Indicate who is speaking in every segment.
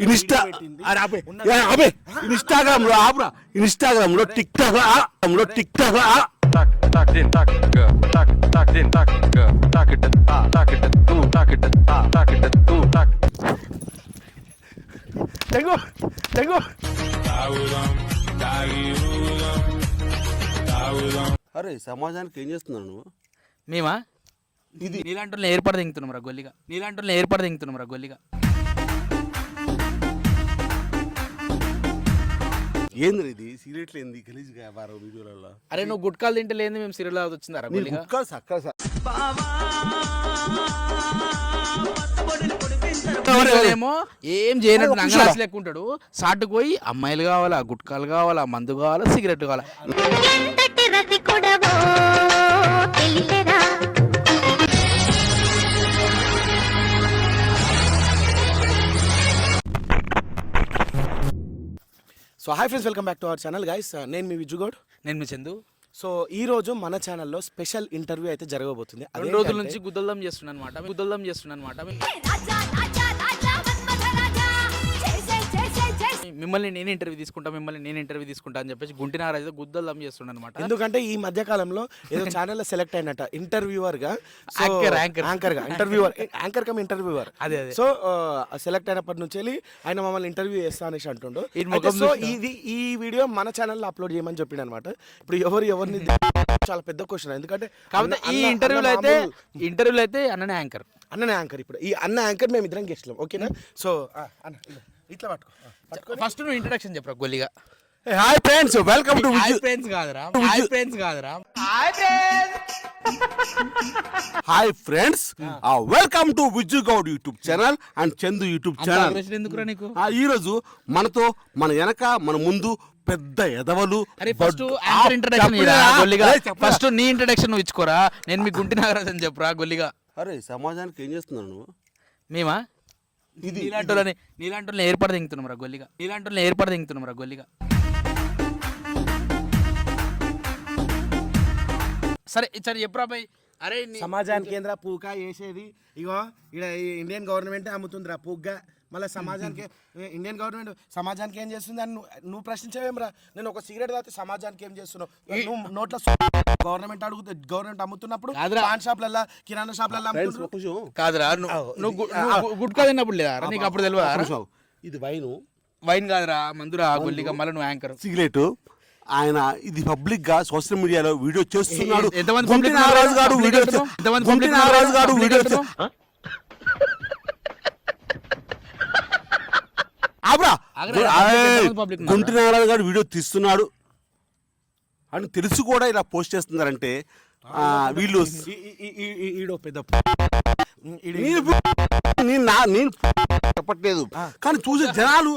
Speaker 1: Insta. ఇన్స్టాగ్రామ్లో ఆపురా. ఇన్స్టాగ్రామ్లో టిక్ టాక్లో టిక్ టాక్ తెగో తెగో. అరే సమాజానికి ఏం చేస్తున్నావు నువ్వు?
Speaker 2: మేమా? ఇది. నీలాంటి ఏర్పాటు దింగుతున్నాం రా గొల్లిగా. నీలాంటి ఏర్పాటు దింగుతున్నాం రా గొల్లిగా.
Speaker 1: ఏంది ఇది సిగరెట్లు ఏంది? గలీజ్ వ్యాపారం వీడియోలలో
Speaker 2: అరే నువ్వు గుట్కాలు తింటే లేదు మేము సీరియల్ వచ్చిందా రా
Speaker 1: నీ
Speaker 2: గొల్లిగా
Speaker 1: గుట్కా సక్క
Speaker 2: ఏమో ఏం చేయనట్టు నంగరాసి లెక్క ఉంటాడు సాటుకు పోయి అమ్మాయిలు కావాలా గుట్కాలు కావాలా మందు కావాలా సిగరెట్ కావాలా.
Speaker 3: So hi friends welcome back to our channel guys నేను మీ విజుగౌడ్.
Speaker 2: నేను మీ చందు.
Speaker 3: సో ఈ రోజు మన ఛానల్లో స్పెషల్ ఇంటర్వ్యూ అయితే జరగబోతుంది.
Speaker 2: రెండు రోజుల నుంచి గుద్దల్దం చేస్తున్నాను అనమాట గుద్దల్దం చేస్తున్నాను అనమాట మిమ్మల్ని నేను ఇంటర్వ్యూ తీసుకుంటా మిమ్మల్ని నేను ఇంటర్వ్యూ తీసుకుంటా అని చెప్పేసి గుంటి నారాజు గుద్దల్దం చేస్తున్నాను అనమాట
Speaker 3: ఎందుకంటే ఈ మధ్య కాలంలో ఏదో ఛానల్లో సెలెక్ట్ అయినట్ట ఇంటర్వ్యూవర్గా. యాంకర్గా ఇంటర్వ్యూవర్ యాంకర్ కమ్ ఇంటర్వ్యూవర్
Speaker 2: అదే, అదే.
Speaker 3: సో సెలెక్ట్ అయినప్పటి నుంచి వెళ్ళి ఆయన మమ్మల్ని ఇంటర్వ్యూ చేస్తా అనేసి అంటుండు. సో? ఇది ఈ వీడియో మన ఛానల్లో అప్లోడ్ చేయమని చెప్పిండు అనమాట ఇప్పుడు ఎవరు ఎవరిని చాలా పెద్ద క్వశ్చన్ ఎందుకంటే అన్న-
Speaker 2: ఈ
Speaker 3: అన్న-
Speaker 2: ఇంటర్వ్యూలో
Speaker 3: అన్న
Speaker 2: అయితే ఇంటర్వ్యూలో అయితే అన్ననే యాంకర్
Speaker 3: అన్ననే యాంకర్ ఇప్పుడు. ఈ అన్న యాంకర్ మేము ఇద్దరం గెస్ట్లం ఓకేనా? సో అన్న ఇట్లా పట్టుకో.
Speaker 2: ఫస్ట్ నువ్వు ఇంట్రడక్షన్ చెప్పరా గొల్లిగా?
Speaker 1: Hi friends welcome to
Speaker 2: hi friends కాదురా హాయ్ ఫ్రెండ్స్ కాదురా.
Speaker 1: Hi friends. Welcome to Viju Goud YouTube channel and Chandu YouTube channel
Speaker 2: ఎందుకురా నీకు?
Speaker 1: ఆ, ఈ రోజు మనతో మన వెనక మన ముందు పెద్ద ఎదవలు
Speaker 2: ఫస్ట్ ఇంట్రడక్షన్? ఫస్ట్ నీ ఇంట్రడక్షన్ నువ్వు ఇచ్చుకోరా నేను మీ గుంటి నాగరాజ్ అని చెప్పురా గొల్లిగా.
Speaker 1: అరే సమాజానికి ఏం చేస్తున్నావు నువ్వు?
Speaker 2: మేమా? ఇది నీలాంటి నీలాంటి ఏర్పాటు దింగుతున్నాం రా గొల్లిగా. నీలాంటి ఏర్పాటు దింగుతున్నాం రా గొల్లిగా. సరే సరే చెప్పురా బాయ్. అరే నీ-
Speaker 3: సమాజానికి ఏంద్రా పూక వేసేది? ఇగో ఇక్కడ ఇండియన్ గవర్నమెంట్ అమ్ముతుందిరా పూగ్గా. మళ్ళీ సమాజానికి ఇండియన్ గవర్నమెంట్ సమాజానికి ఏం చేస్తుంది అని నువ్వు నువ్వు ప్రశ్నించవేమ్రా నేను ఒక సిగరెట్ తాగితే సమాజానికి ఏం చేస్తున్నావు నువ్వు నోట్లో గవర్నమెంట్ అడుగుతుంది గవర్నమెంట్ అమ్ముతున్నప్పుడు. పాన్ షాప్లల్లో కిరాణా షాప్లల్లో
Speaker 2: కాదురా నువ్వు గుట్కా తిన్నప్పుడు లేదా నీకు అప్పుడు తెలియదా.
Speaker 1: ఇది వైను
Speaker 2: వైన్ కాదురా మందురా గొల్లిగా మళ్ళీ నువ్వు యాంకర్
Speaker 1: సిగరెట్ ఆయన ఇది పబ్లిక్గా సోషల్ మీడియాలో వీడియో చేస్తున్నాడు
Speaker 2: ఎంతమంది
Speaker 1: నాగరాజు? గారు వీడియో?
Speaker 2: ఎంతమంది
Speaker 1: నాగరాజు? గారు వీడియో ఆబ్రా? గుంటి నాగరాజు గారు వీడియో తీస్తున్నాడు. అని తెలిసి కూడా ఇలా పోస్ట్ చేస్తున్నారంటే ఆ, వీళ్ళు
Speaker 3: ఈ- ఈ- ఈ- ఈ- ఈ- ఈడో పెద్ద
Speaker 1: నేను నా నేను చెప్పట్లేదు. కానీ చూసే జనాలు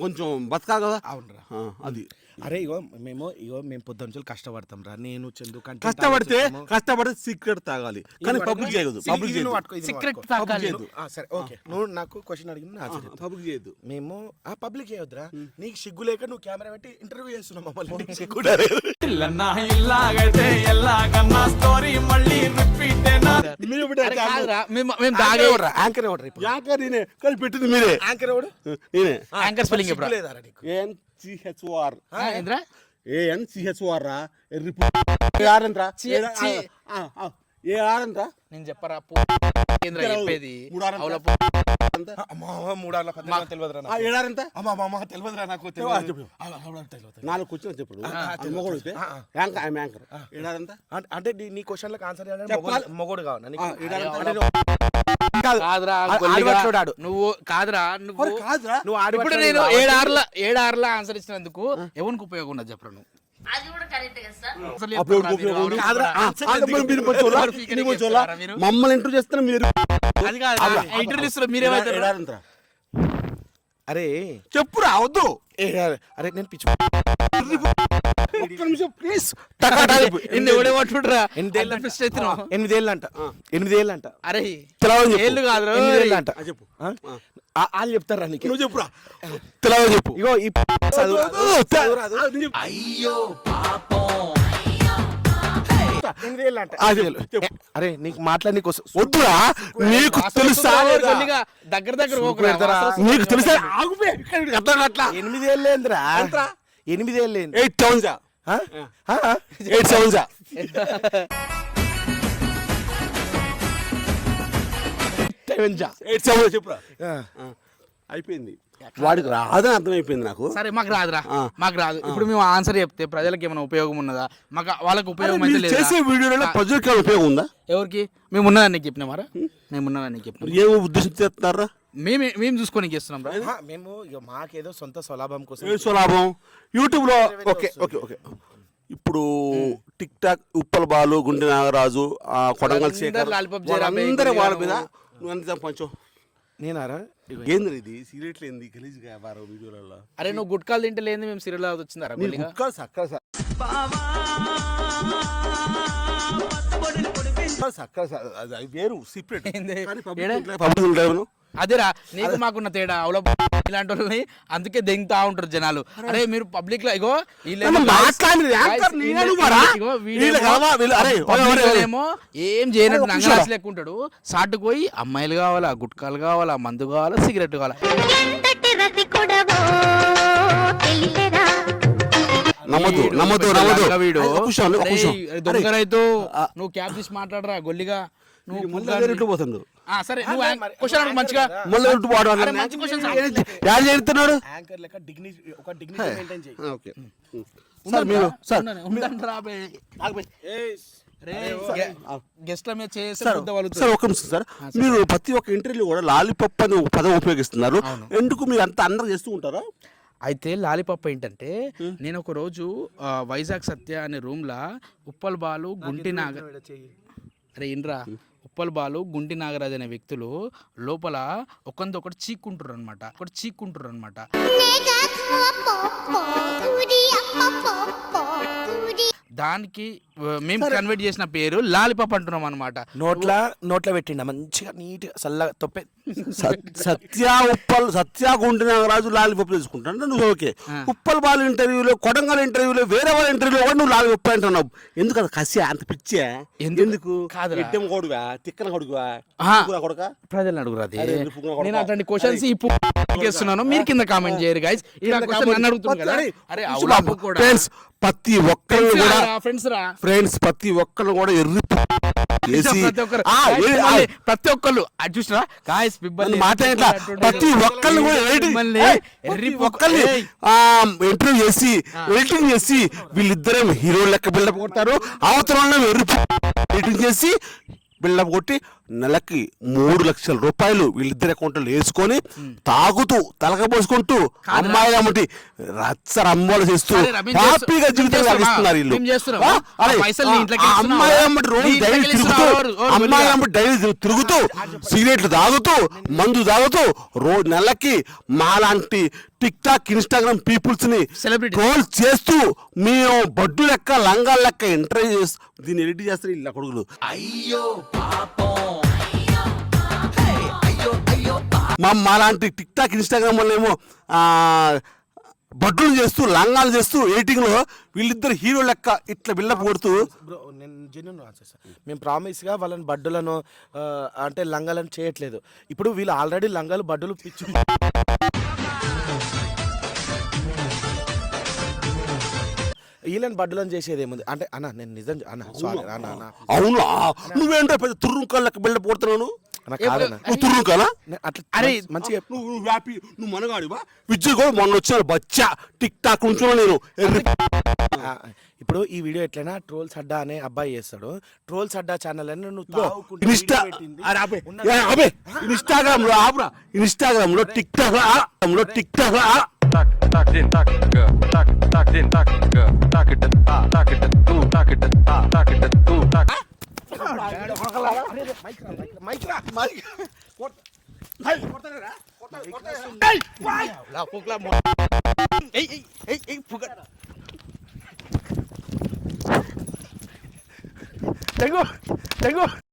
Speaker 1: కొంచెం బతకాలి కదా.
Speaker 3: అవునరా.
Speaker 1: అది.
Speaker 3: అరే ఇగో మేము ఇగో మేము పొద్దున్న నుంచి కష్టపడతాం రా. నేను చందు
Speaker 1: కష్టపడితే కష్టపడితే సీక్రెట్ తాగాలి. కానీ పబ్లిక్ చేయదు పబ్లిక్.
Speaker 3: నువ్వు- ఆ, సరే ఓకే. నువ్వు నాకు క్వశ్చన్ అడిగిన.
Speaker 1: పబ్లిక్ చేయదు.
Speaker 3: మేము ఆ పబ్లిక్ చేయొద్దురా. నీకు సిగ్గు లేక నువ్వు కెమెరా పెట్టి ఇంటర్వ్యూ చేస్తున్నావు మమ్మల్ని. సిగ్గు
Speaker 2: అరే కాదురా. మేము మేము దాగే
Speaker 3: యాంకర్ ఎవడు? ఇప్పుడు?
Speaker 1: యాక నేనే కానీ పెట్టింది మీరే.
Speaker 3: యాంకర్ ఎవడు?
Speaker 1: నేనే
Speaker 2: యాంకర్ స్పెల్లింగ్ ఎప్పుడు
Speaker 3: నీకు?
Speaker 1: ఏఎన్ సిహెచ్ఓఆర్
Speaker 2: ఏంద్రా?
Speaker 1: ఏఎన్ సిహెచ్ఓఆర్ రా? ఎర్రి ఏ ఆర్ అంట్రా
Speaker 2: చి- చి-
Speaker 1: ఏ ఆర్ అంట్రా
Speaker 2: నేను చెప్పరా చెప్పేది?
Speaker 1: నాలుగు కూర్చొని చెప్పుడు మొగడు యాంకర్ ఐఎమ్ యాంకర్. ఏడారంత
Speaker 3: అంటే- అంటే నీ- క్వశ్చన్లకు ఆన్సర్ మొగోడు కావాలి.
Speaker 2: కాదురా
Speaker 3: ఆడు.
Speaker 2: నువ్వు కాదురా నువ్వు
Speaker 1: కాదురా.
Speaker 3: నువ్వు
Speaker 2: ఇప్పుడు నేను ఏడార్ల ఏడార్ల ఆన్సర్ ఇచ్చినందుకు ఎవరికి ఉపయోగం ఉన్నది చెప్పరా నువ్వు?
Speaker 1: మమ్మల్ని ఇంటర్వ్యూ చేస్తున్నా మీరు
Speaker 2: ఇంటర్వ్యూ మీరేమైతే
Speaker 3: అరే.
Speaker 1: చెప్పురా వద్దు.
Speaker 3: ఏ, అరే నేను పిచ్చి
Speaker 1: ఒక్క నిమిషం ప్లీజ్
Speaker 3: ఎనిమిదేళ్ళు
Speaker 2: అంత ఫిస్ట్ అవుతున్నావు.
Speaker 3: ఎనిమిదేళ్ళు. అంట ఎనిమిదేళ్ళు అంట.
Speaker 2: అరే
Speaker 1: తెలవని చెప్పు.
Speaker 2: ఏళ్ళు కాదు
Speaker 3: ఎనిమిదేళ్ళు అంట
Speaker 1: చెప్పు.
Speaker 3: వాళ్ళు చెప్తారా నీకు?
Speaker 1: నువ్వు చెప్పురా.
Speaker 3: తెలవ చెప్పు. ఇగో ఈ చదువు. అరే నీకు మాట్లాడి
Speaker 1: వద్దురా. నీకు తెలుసా
Speaker 2: దగ్గర దగ్గర.
Speaker 1: నీకు తెలుసా? ఆగుపే. ఇక్కడ అట్లా. అట్లా
Speaker 3: ఎనిమిది ఏళ్ళు ఏందిరా ఎనిమిది ఏళ్ళు ఏంది
Speaker 1: ఎయిట్?
Speaker 3: ఆ?
Speaker 1: ఎయిట్ సెవెన్ జా ఎయిట్ సెవెన్ చెప్పురా. అయిపోయింది. వాడికి రాదని అర్థమైపోయింది నాకు.
Speaker 2: సరే మాకు రాదురా. మాకు రాదు. ఇప్పుడు మేము ఆన్సర్ చెప్తే ప్రజలకు ఏమైనా ఉపయోగం ఉన్నదా? మాకు వాళ్ళకి ఉపయోగం అయితే లేదా?
Speaker 1: చేసే వీడియోలలో ప్రజలకి ఉపయోగం ఉందా?
Speaker 2: ఎవరికి? మేము ఉన్నదని నీకు చెప్పినామారా మేము ఉన్నదని నీకు చెప్పినాం.
Speaker 1: ఏం ఉద్దేశం చేస్తున్నారా
Speaker 2: మేము మేము చూసుకొని చేస్తున్నాం రా
Speaker 3: ఆ, మేము ఇక మాకేదో సొంత స్వలాభం కోసం
Speaker 1: ఏం స్వలాభం? యూట్యూబ్లో ఓకే ఓకే ఓకే. ఇప్పుడు టిక్ టాక్ ఉప్పల బాలు గుండె నాగరాజు ఆ కొడంగల్ శేఖర్
Speaker 2: లాలిపాప్ బేకరీ
Speaker 1: వాళ్ళ. మీద నువ్వు ఎంత
Speaker 3: నేనారా?
Speaker 1: ఏంది ఇది? సీరియట్లు ఏంది? గలీజ్ వ్యాపారం వీడియోలలో
Speaker 2: అరే నువ్వు గుట్కాలు తింటే లేదు మేము సీరియల్ వచ్చిందారా
Speaker 1: మీరు సక్కలు స- సక్కలు స- అది అది వేరు సీక్రెట్
Speaker 2: ఏంది?
Speaker 1: కానీ
Speaker 2: ఏడే?
Speaker 1: పబ్లిక్ ఉంటాను
Speaker 2: అదేరా నీకు మాకున్న తేడా అవుల ఇలాంటి వాళ్ళని అందుకే దెంగుతా ఉంటారు జనాలు. అరే. మీరు పబ్లిక్లో ఇగో వీళ్ళేమో. లోనేమో ఏం చేయనట్టు నంగరాసి
Speaker 1: నిమిషం.
Speaker 2: లెక్కుంటాడు. సాటుకు పోయి అమ్మాయిలు కావాలా గుట్కాలు కావాలా మందు కావాలా సిగరెట్ కావాలా?
Speaker 1: నమ్మదు
Speaker 2: వీడు. నువ్వు క్యాబ్ తీసి మాట్లాడరా గొల్లిగా. నువ్వు
Speaker 1: మళ్ళీ పోతుండు.
Speaker 2: ఆ, సరే నువ్వు క్వశ్చన్ అడుగు మంచిగా.
Speaker 1: మళ్ళీ ఇటు వాడు
Speaker 2: అరే, మంచి అడుగు.
Speaker 1: యాడ్ చేస్తున్నాడు
Speaker 3: యాంకర్ లెక్క డిగ్నిటీ ఒక డిగ్నిటీ మెయింటైన్ చేయి.
Speaker 1: ఓకే. సార్ మీరు సార్.
Speaker 2: ఉండండి రా బే. రే, గెస్ట్ల మీద చేసే
Speaker 1: సార్. సార్ ఒక నిమిషం సార్. మీరు ప్రతి ఒక్క ఇంటర్వ్యూ కూడా లాలీపప్ అని ఒక పదం ఉపయోగిస్తున్నారు. ఎందుకు మీరు అంత అందరూ చేస్తూ ఉంటారా?
Speaker 2: అయితే లాలీపాప్ ఏంటంటే నేను ఒక రోజు వైజాగ్ సత్య అనే రూమ్లో ఉప్పల్ బాలు గుంటి నాగ అరే ఇన్రా ఉప్పల్ బాలు గుంటి నాగరాజు అనే వ్యక్తులు లోపల ఒకరికొకటి చీక్కుంటారు అనమాట ఒకటి చీక్కుంటారు అనమాట దానికి మేము కన్వర్ట్ చేసిన పేరు లాలీపాప్ అంటున్నాం అనమాట
Speaker 3: నోట్ల నోట్ల పెట్టిండ? మంచిగా నీట్గా చల్లగా తొప్పే.
Speaker 1: సత్- సత్య ఉప్పల్ సత్య గుండి నాగరాజు లాలీపప్ తీసుకుంటాను. నువ్వు ఓకే. ఉప్పల్ బాల్ ఇంటర్వ్యూలో కొడంగల్ ఇంటర్వ్యూలో వేరే వాళ్ళ ఇంటర్వ్యూలో కూడా నువ్వు లాలీపప్ అంటున్నావు. ఎందుకు అది కసి అంత పిచ్చే?
Speaker 2: ఎందుకు?
Speaker 1: ఇడ్డం కొడుగా తిక్కన
Speaker 2: ఆహా.
Speaker 1: కొడుక?
Speaker 2: ప్రజలు అడుగురు? నేను అట్లాంటి క్వశ్చన్స్ ఇప్పుడు మీరు కింద కామెంట్ చేయరు గైస్ ఇలా క్వశ్చన్ నన్ను అడుగుతుంది కదా. అరే అవులాపు కూడా.
Speaker 1: ఫ్రెండ్స్ ప్రతి ఒక్కళ్ళు కూడా
Speaker 2: ఫ్రెండ్స్ రా.
Speaker 1: ఫ్రెండ్స్ ప్రతి ఒక్కళ్ళు కూడా ఎర్రి
Speaker 2: ప్రతి ఒక్కరు.
Speaker 1: ఆ, ఆ,
Speaker 2: మిమ్మల్ని ఒక్కళ్ళు చూసినా గాయస్
Speaker 1: నన్ను మాట్లాడట్లా. ప్రతి ఒక్కళ్ళు కూడా ప్రతి ఒక్కళ్ళని ఇంటర్వ్యూ చేసి ఎడిటింగ్ చేసి వీళ్ళిద్దరే హీరో లెక్క బిల్డప్ కొడతారు. అవతల ఎర్రి ఎడిటింగ్ చేసి బిల్డప్ కొట్టి నెలకి మూడు లక్షల రూపాయలు వీళ్ళిద్దరి అకౌంట్లో వేసుకొని తాగుతూ తలకపోసుకుంటూ అమ్మాయిలు అమ్మటి రచ్చ రమ్మలు చేస్తూ హ్యాపీగా జీవితం. సాగిస్తున్నారు వీళ్ళు? అమ్మాయి అమ్మటి రోజు డైలీ తిరుగుతూ అమ్మాయి? అమ్మటి డైలీ తిరుగుతూ సిగరెట్లు తాగుతూ మందు తాగుతూ రోజు నెలకి మాలాంటి టిక్ టాక్ ఇన్స్టాగ్రామ్
Speaker 2: పీపుల్స్ని.
Speaker 1: ట్రోల్ చేస్తూ మేము బడ్డు లెక్క లంగాల లెక్క ఇంటర్వ్యూ చేస్తూ దీన్ని ఎడిట్ చేస్తారు ఇలా కొడుకులు మా మాలాంటి టిక్ టాక్ ఇన్స్టాగ్రామ్ వల్ల ఏమో బడ్డులు చేస్తూ లంగాలు చేస్తూ ఎడిటింగ్లో వీళ్ళిద్దరు హీరో లెక్క ఇట్లా బిల్డప్ కొడుతూ
Speaker 3: బ్రో నేను జెన్యున్ ఆన్సర్ సార్ మేము ప్రామిస్గా వాళ్ళని బడ్డులను అంటే లంగాలను చేయట్లేదు. ఇప్పుడు వీళ్ళు ఆల్రెడీ లంగాలు బడ్డులు పిచ్చు వీళ్ళని బడ్డులను చేసేది ఏముంది అంటే అన్న నేను నిజం అన్న సారీ అన్న అన్న.
Speaker 1: అవును? నువ్వేంటో పెద్ద తుర్రుంకాల లెక్క బిల్డప్ కొడుతున్నాను
Speaker 3: అన్న కాదన్న
Speaker 1: నువ్వు తుర్రుంకాలా
Speaker 3: నేను అట్లా
Speaker 2: అరే,
Speaker 3: మంచి- మంచిగా.
Speaker 1: నువ్వు నువ్వు హ్యాపీ నువ్వు మనగాడివా? విజయ్ కూడా మొన్న వచ్చిన బచ్చా టిక్ టాక్ ఉంచున్నా నేను. ఎర్రి
Speaker 3: ఆ, ఇప్పుడు ఈ వీడియో ఎట్లయినా ట్రోల్స్ అడ్డా అనే అబ్బాయి చేస్తాడు. ట్రోల్స్ అడ్డా ఛానల్ అని నువ్వు.
Speaker 1: ఇన్స్టాగ్రామ్లో ఆపురా. ఇన్స్టాగ్రామ్లో టిక్ టాక్లో TikTok
Speaker 4: Đánh luôn, đánh luôn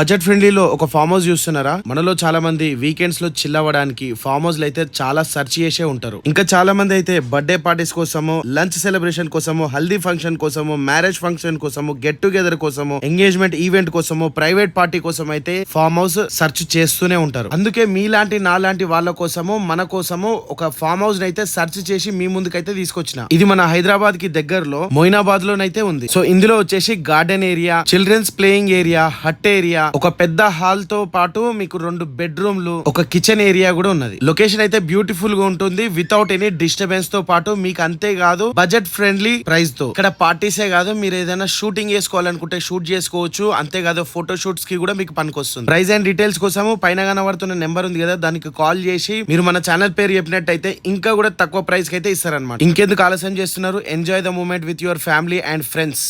Speaker 3: budget ఫ్రెండ్లీలో ఒక ఫామ్ హౌస్ చూస్తున్నారా? మనలో చాలా మంది వీకెండ్స్లో చిల్ అవ్వడానికి ఫామ్ హౌస్ అయితే చాలా సెర్చ్ చేసే ఉంటారు. ఇంకా చాలా మంది అయితే బర్త్డే పార్టీస్ కోసము లంచ్ సెలబ్రేషన్ కోసము హల్దీ ఫంక్షన్ కోసము మ్యారేజ్ ఫంక్షన్ కోసము గెట్ టుగెదర్ కోసము ఎంగేజ్మెంట్ ఈవెంట్ కోసము ప్రైవేట్ పార్టీ కోసం అయితే ఫామ్ హౌస్ సెర్చ్ చేస్తూనే ఉంటారు. అందుకే మీలాంటి నాలాంటి వాళ్ళ కోసము మన కోసము ఒక ఫామ్ హౌస్ అయితే సెర్చ్ చేసి మీ ముందుకైతే తీసుకొచ్చిన. ఇది మన హైదరాబాద్కి దగ్గరలో మొయినాబాద్ లోనైతే ఉంది. సో ఇందులో వచ్చేసి garden area children's playing area hut area ఒక పెద్ద హాల్తో పాటు మీకు రెండు బెడ్రూమ్లు ఒక కిచెన్ ఏరియా కూడా ఉన్నది. లొకేషన్ అయితే బ్యూటిఫుల్గా ఉంటుంది వితౌట్ ఎనీ డిస్టర్బెన్స్తో పాటు మీకు అంతే కాదు బడ్జెట్ ఫ్రెండ్లీ ప్రైస్తో. ఇక్కడ పార్టీసే కాదు మీరు ఏదైనా షూటింగ్ చేసుకోవాలనుకుంటే షూట్ చేసుకోవచ్చు అంతేకాదు ఫోటో షూట్స్కి కూడా మీకు పనికొస్తుంది ప్రైస్ అండ్ డీటెయిల్స్ కోసము పైన కనబడుతున్న నెంబర్ ఉంది కదా దానికి కాల్ చేసి మీరు మన ఛానల్ పేరు చెప్పినట్టయితే ఇంకా కూడా తక్కువ ప్రైస్కి అయితే ఇస్తారనమాట ఇంకెందుకు ఆలస్యం చేస్తున్నారు? Enjoy the moment with your family and friends